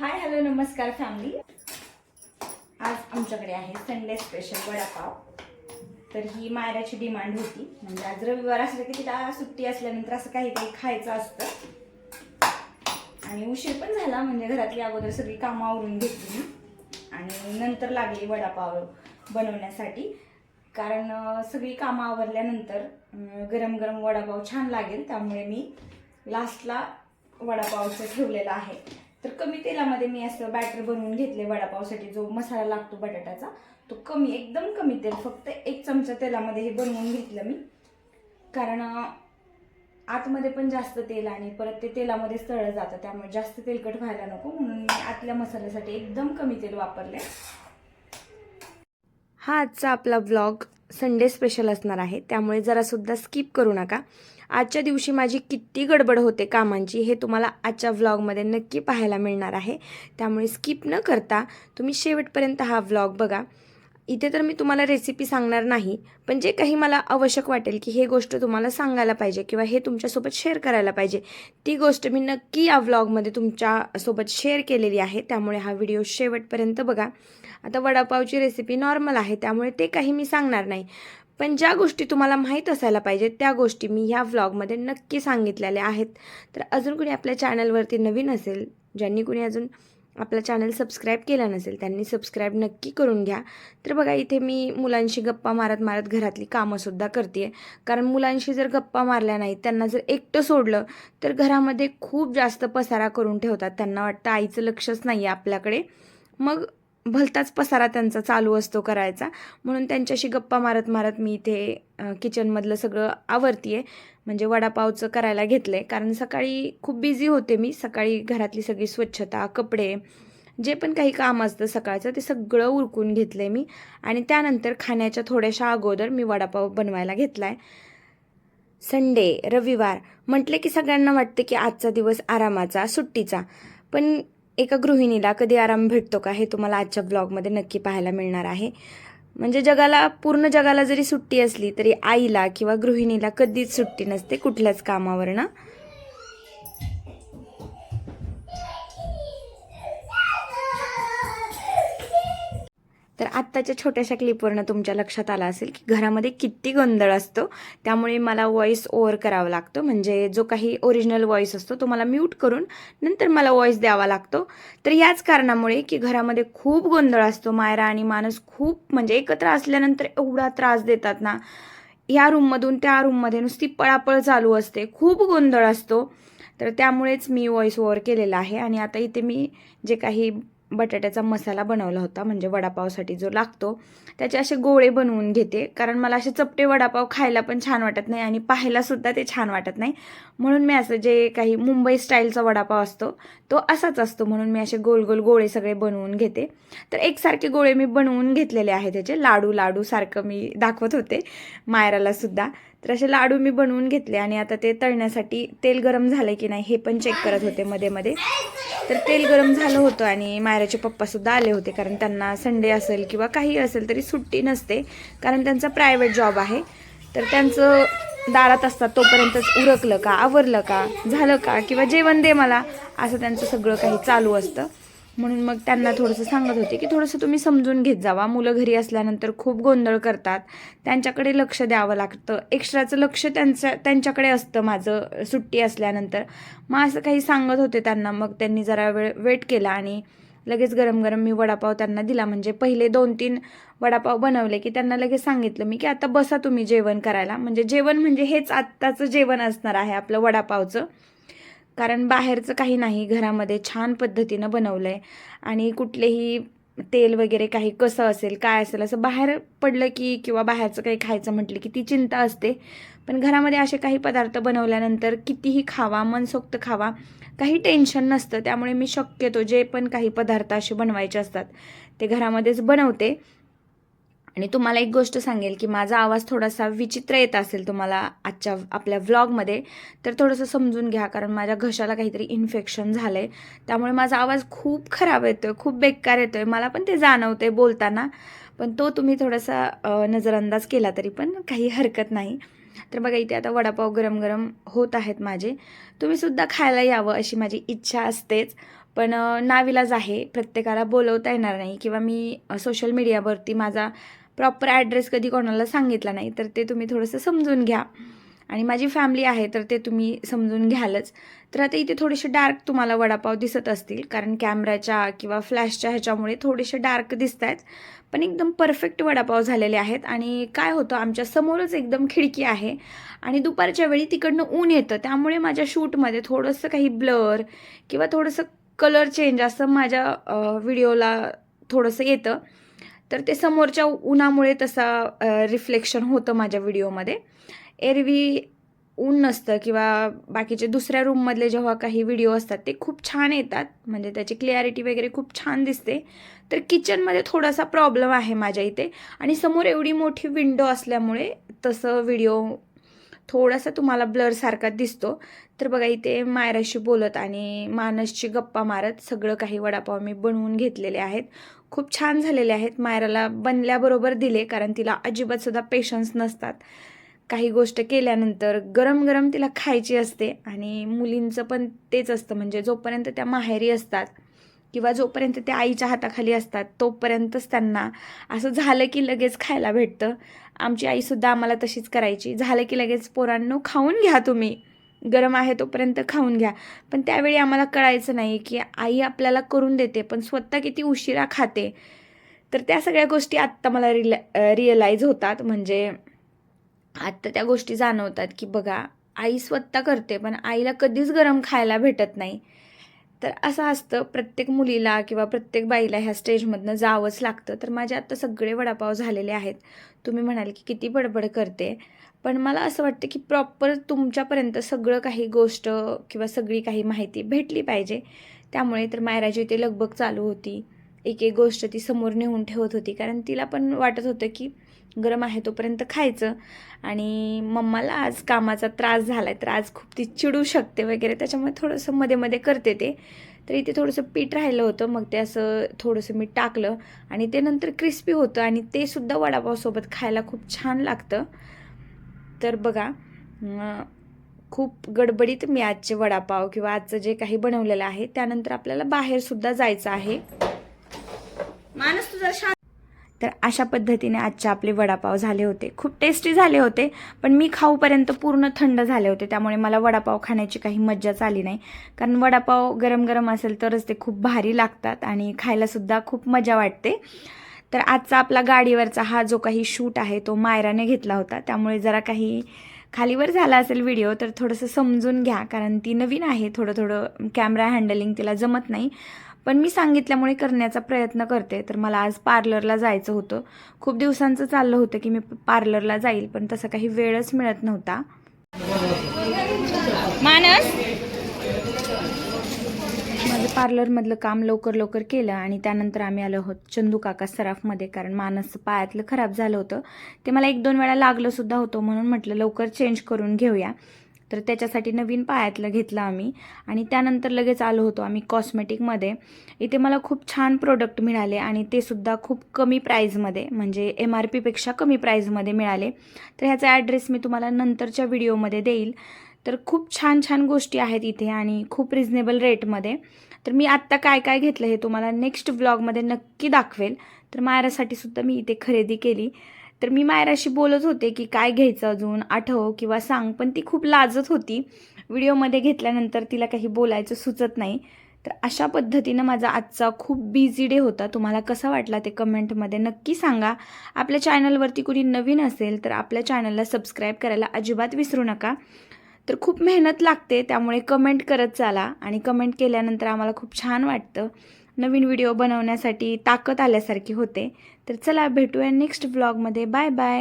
Hi hello नमस्कार family आज आमच्याकडे आहे संडे स्पेशल वडापाव. तर ही मायराची डिमांड होती. म्हणजे आज रविवार असलं की तिला सुट्टी असल्यानंतर असं काही काही खायचं असतं. आणि उशीर पण झाला म्हणजे घरातली अगोदर सगळी कामं आवरून घेतली. मी आणि नंतर लागली वडापाव बनवण्यासाठी. कारण सगळी कामं आवरल्यानंतर गरम गरम वडापाव छान लागेल. त्यामुळे मी लास्टला वडापावचं ठेवलेलं आहे. तर कमी तेलामध्ये मी असं बॅटर बनवून घेतले वडापावसाठी जो मसाला लागतो बटाट्याचा तो कमी एकदम कमी तेल फक्त एक चमचा तेलामध्ये हे बनवून घेतलं मी. कारण आतमध्ये पण जास्त तेल आणि परत ते तेलामध्ये तळलं जातं त्यामुळे जास्त तेलकट व्हायला नको. म्हणून मी आतल्या मसाल्यासाठी एकदम कमी तेल वापरले हा आजचा आपला व्लॉग संडे स्पेशल असणार आहे. त्यामुळे जरासुद्धा स्किप करू नका. आजच्या दिवशी माझी किती गडबड होते कामांची हे तुम्हाला आजच्या व्लॉगमध्ये नक्की पाहायला मिळणार आहे. त्यामुळे स्किप न करता तुम्ही शेवटपर्यंत हा व्लॉग बघा. इथे तर मी तुम्हाला रेसिपी सांगणार नाही पण जे काही मला आवश्यक वाटेल की हे गोष्ट तुम्हाला सांगायला पाहिजे किंवा हे तुमच्यासोबत शेअर करायला पाहिजे ती गोष्ट मी नक्की या व्लॉगमध्ये तुमच्यासोबत शेअर केलेली आहे. त्यामुळे हा व्हिडिओ शेवटपर्यंत बघा. आता वडापावची रेसिपी नॉर्मल आहे त्यामुळे ते काही मी सांगणार नाही. पण ज्या गोष्टी तुम्हाला माहीत असायला पाहिजेत त्या गोष्टी मी ह्या व्लॉगमध्ये नक्की सांगितलेल्या आहेत. तर अजून कुणी आपल्या चॅनलवरती नवीन असेल ज्यांनी कुणी अजून आपला चॅनल सबस्क्राईब केला नसेल त्यांनी सबस्क्राईब नक्की करून घ्या. तर बघा इथे मी मुलांशी गप्पा मारत मारत घरातली कामंसुद्धा करते कारण मुलांशी जर गप्पा मारल्या नाहीत त्यांना जर एकटं सोडलं तर घरामध्ये खूप जास्त पसारा करून ठेवतात. त्यांना वाटतं आईचं लक्षच नाही आहे आपल्याकडे. मग भलताच पसारा त्यांचा चालू असतो करायचा. म्हणून त्यांच्याशी गप्पा मारत मारत मी इथे किचनमधलं सगळं आवरतीये. म्हणजे वडापावचं करायला घेतलं आहे कारण सकाळी खूप बिझी होते मी. सकाळी घरातली सगळी स्वच्छता कपडे जे पण काही काम असतं सकाळचं ते सगळं उरकून घेतलं आहे मी. आणि त्यानंतर खाण्याच्या थोड्याशा अगोदर मी वडापाव बनवायला घेतला आहे संडे रविवार म्हटले की सगळ्यांना वाटतं की आजचा दिवस आरामाचा सुट्टीचा. पण एका गृहिणीला कधी आराम भेटतो का हे तुम्हाला आजच्या ब्लॉगमध्ये नक्की पाहायला मिळणार आहे. म्हणजे जगाला पूर्ण जगाला जरी सुट्टी असली तरी आईला किंवा गृहिणीला कधीच सुट्टी नसते कुठल्याच कामावरनं. तर आत्ताच्या छोट्याशा क्लिपवरनं तुमच्या लक्षात आलं असेल की घरामध्ये किती गोंधळ असतो. त्यामुळे मला व्हॉईस ओव्हर करावा लागतो. म्हणजे जो काही ओरिजिनल व्हॉईस असतो तो मला म्यूट करून नंतर मला व्हॉईस द्यावा लागतो. तर याच कारणामुळे की घरामध्ये खूप गोंधळ असतो. मायरा आणि माणूस खूप म्हणजे एकत्र असल्यानंतर एवढा त्रास देतात ना. ह्या रूममधून त्या रूममध्ये नुसती पळापळ चालू असते. खूप गोंधळ असतो. तर त्यामुळेच मी व्हॉईस ओव्हर केलेला आहे. आणि आता इथे मी जे काही बटाट्याचा मसाला बनवला होता म्हणजे वडापावसाठी जो लागतो त्याचे असे गोळे बनवून घेते. कारण मला असे चपटे वडापाव खायला पण छान वाटत नाही आणि पाहायलासुद्धा ते छान वाटत नाही. म्हणून मी असं जे काही मुंबई स्टाईलचा वडापाव असतो तो असाच असतो. म्हणून मी असे गोल गोल गोळे सगळे बनवून घेते. तर एकसारखे गोळे मी बनवून घेतलेले आहे त्याचे लाडू लाडू सारखं मी दाखवत होते मायरालासुद्धा तर असे लाडू मी बनवून घेतले आणि आता ते तळण्यासाठी तेल गरम झालं की नाही हे पण चेक करत होते मध्ये मध्ये. तर तेल गरम झालं होतं आणि मायराचे पप्पासुद्धा आले होते कारण त्यांना संडे असेल किंवा काही असेल तरी सुट्टी नसते कारण त्यांचा प्रायव्हेट जॉब आहे. तर त्यांचं दारात असतात तोपर्यंतच उरकलं का आवरलं का झालं का किंवा जेवण दे मला असं त्यांचं सगळं काही चालू असतं. म्हणून मग त्यांना थोडंसं सांगत होते की थोडंसं तुम्ही समजून घेत जावा. मुलं घरी असल्यानंतर खूप गोंधळ करतात. त्यांच्याकडे लक्ष द्यावं लागतं. एक्स्ट्राचं लक्ष त्यांचं त्यांच्याकडे असतं माझं सुट्टी असल्यानंतर. मग असं काही सांगत होते त्यांना. मग त्यांनी जरा वेळ वेट केला आणि लगेच गरम गरम मी वडापाव त्यांना दिला. म्हणजे पहिले दोन तीन वडापाव बनवले की त्यांना लगेच सांगितलं मी की आता बसा तुम्ही जेवण करायला. म्हणजे जेवण म्हणजे हेच आत्ताचं जेवण असणार आहे आपलं वडापावचं. कारण बाहेरचं काही नाही घरामध्ये छान पद्धतीनं बनवलं आहे आणि कुठलेही तेल वगैरे काही कसं असेल काय असेल असं बाहेर पडलं की किंवा बाहेरचं काही खायचं म्हटलं की ती चिंता असते. पण घरामध्ये असे काही पदार्थ बनवल्यानंतर कितीही खावा मनसोक्त खावा काही टेन्शन नसतं. त्यामुळे मी शक्यतो जे पण काही पदार्थ असे बनवायचे असतात ते घरामध्येच बनवते. आणि तुम्हाला एक गोष्ट सांगेल की माझा आवाज थोडासा विचित्र येत असेल तुम्हाला आजच्या आपल्या व्लॉगमध्ये तर थोडंसं समजून घ्या कारण माझ्या घशाला काहीतरी इन्फेक्शन झालं आहे त्यामुळे माझा आवाज खूप खराब येतो आहे खूप बेकार येतो आहे मला पण ते जाणवते बोलताना पण तो तुम्ही थोडासा नजरअंदाज केला तरी पण काही हरकत नाही. तर बघा इथे आता वडापाव गरम गरम होत आहेत माझे. तुम्ही सुद्धा खायला यावं अशी माझी इच्छा असतेच. पण नाविलाज आहे. प्रत्येकाला बोलवता येणार नाही किंवा मी सोशल मीडियावरती माझा प्रॉपर ॲड्रेस कधी कोणाला सांगितला नाही तर ते तुम्ही थोडंसं समजून घ्या. आणि माझी फॅमिली आहे तर ते तुम्ही समजून घ्यालच. तर आता इथे थोडेसे डार्क तुम्हाला वडापाव दिसत असतील कारण कॅमेऱ्याच्या किंवा फ्लॅशच्या ह्याच्यामुळे थोडेसे डार्क दिसत आहेत पण एकदम परफेक्ट वडापाव झालेले आहेत आणि काय होतं आमच्या समोरच एकदम खिडकी आहे आणि दुपारच्या वेळी तिकडनं ऊन येतं. त्यामुळे माझ्या शूटमध्ये थोडंसं काही ब्लर किंवा थोडंसं कलर चेंज असं माझ्या व्हिडिओला थोडंसं येतं. तर ते समोरच्या उन्हामुळे तसा रिफ्लेक्शन होतं माझ्या व्हिडिओमध्ये एरवी ऊन नसतं किंवा बाकीचे दुसऱ्या रूममधले जेव्हा काही व्हिडिओ असतात ते खूप छान येतात. म्हणजे त्याची क्लिअरिटी वगैरे खूप छान दिसते. तर किचनमध्ये थोडासा प्रॉब्लेम आहे माझ्या इथे. आणि समोर एवढी मोठी विंडो असल्यामुळे तसं व्हिडिओ थोडासा तुम्हाला ब्लरसारखा दिसतो. तर बघा इथे मायराशी बोलत आणि मानसची गप्पा मारत सगळं काही वडापाव मी बनवून घेतलेले आहेत. खूप छान झालेले आहेत. मायराला बनल्याबरोबर दिले कारण तिला अजिबात सुद्धा पेशन्स नसतात. काही गोष्ट केल्यानंतर गरम गरम तिला खायची असते आणि मुलींचं पण तेच असतं. म्हणजे जोपर्यंत त्या माहेरी असतात किंवा जोपर्यंत ते आईच्या हाताखाली असतात तोपर्यंतच त्यांना असं झालं की लगेच खायला भेटतं. आमची आईसुद्धा आम्हाला तशीच करायची. झालं की लगेच पोरांनो खाऊन घ्या तुम्ही. गरम आहे तोपर्यंत खाऊन घ्या. पण त्यावेळी आम्हाला कळायचं नाही की आई आपल्याला करून देते पण स्वतः किती उशिरा खाते. तर त्या सगळ्या गोष्टी आत्ता मला रिला रिअलाईज होतात. म्हणजे आत्ता त्या गोष्टी जाणवतात की बघा आई स्वतः करते पण आईला कधीच गरम खायला भेटत नाही. तर असं असतं प्रत्येक मुलीला किंवा प्रत्येक बाईला ह्या स्टेजमधनं जावंच लागतं. तर माझे आत्ता सगळे वडापाव झालेले आहेत. तुम्ही म्हणाल की किती बडबड करते. पण मला असं वाटतं की प्रॉपर तुमच्यापर्यंत सगळं काही गोष्ट किंवा सगळी काही माहिती भेटली पाहिजे. त्यामुळे तर मायराची ते लगबग चालू होती. एक एक गोष्ट ती समोर नेऊन ठेवत होती. कारण तिला पण वाटत होतं की गरम आहे तोपर्यंत खायचं. आणि मम्माला आज कामाचा त्रास झाला आहे तर आज खूप ती चिडू शकते वगैरे. त्याच्यामुळे थोडंसं मध्ये मध्ये करते ते. तर इथे थोडंसं पीठ राहिलं होतं मग ते असं थोडंसं मी टाकलं. आणि ते नंतर क्रिस्पी होतं आणि ते सुद्धा वडापावसोबत खायला खूप छान लागतं. तर बघा खूप गडबडीत मी आजचे वडापाव किंवा आजचं जे काही बनवलेलं आहे त्यानंतर आपल्याला बाहेरसुद्धा जायचं आहे. माणूस तुझा शांत तर अशा पद्धतीने आजचे आपले वडापाव झाले होते. खूप टेस्टी झाले होते पण मी खाऊपर्यंत पूर्ण थंड झाले होते. त्यामुळे मला वडापाव खाण्याची काही मज्जाच आली नाही. कारण वडापाव गरम गरम असेल तरच ते खूप भारी लागतात आणि खायलासुद्धा खूप मजा वाटते. तर आजचा आपला गाडीवरचा हा जो काही शूट आहे तो मायराने घेतला होता. त्यामुळे जरा काही खालीवर झाला असेल व्हिडिओ तर थोडंसं समजून घ्या. कारण ती नवीन आहे थोडं थोडं कॅमेरा हँडलिंग तिला जमत नाही. पण मी सांगितल्यामुळे करण्याचा प्रयत्न करते. तर मला आज पार्लरला जायचं होतं. खूप दिवसांचं चाललं होतं की मी पार्लरला जाईल पण तसा काही वेळच मिळत नव्हता. मानस? माझं पार्लरमधलं काम लवकर लवकर केलं आणि त्यानंतर आम्ही आलो आहोत चंदू काका सराफमध्ये कारण मानसचं पायातलं खराब झालं होतं. ते मला एक दोन वेळा लागलं सुद्धा होतं म्हणून म्हटलं लवकर चेंज करून घेऊया. तर त्याच्यासाठी नवीन पायातलं घेतलं आम्ही. आणि त्यानंतर लगेच आलो होतो आम्ही कॉस्मेटिकमध्ये इथे मला खूप छान प्रोडक्ट मिळाले आणि ते सुद्धा खूप कमी प्राईजमध्ये म्हणजे एम आर पीपेक्षा कमी प्राईजमध्ये मिळाले. तर ह्याचा ॲड्रेस मी तुम्हाला नंतरच्या व्हिडिओमध्ये देईल. तर खूप छान छान गोष्टी आहेत इथे आणि खूप रिझनेबल रेटमध्ये तर मी आत्ता काय काय घेतलं हे तुम्हाला नेक्स्ट व्लॉगमध्ये नक्की दाखवेल. तर मायरासाठी सुद्धा मी इथे खरेदी केली. तर मी मायराशी बोलत होते की काय घ्यायचं अजून आठव किंवा सांग पण ती खूप लाजत होती. व्हिडिओमध्ये घेतल्यानंतर तिला काही बोलायचं सुचत नाही. तर अशा पद्धतीनं माझा आजचा खूप बिझी डे होता. तुम्हाला कसा वाटला ते कमेंटमध्ये नक्की सांगा. आपल्या चॅनलवरती कुणी नवीन असेल तर आपल्या चॅनलला सबस्क्राईब करायला अजिबात विसरू नका. तर खूप मेहनत लागते त्यामुळे कमेंट करत चाला. आणि कमेंट केल्यानंतर आम्हाला खूप छान वाटतं. नवीन व्हिडिओ बनवण्यासाठी ताकद आल्यासारखी होते. तर चला भेटूया नेक्स्ट व्लॉगमध्ये बाय बाय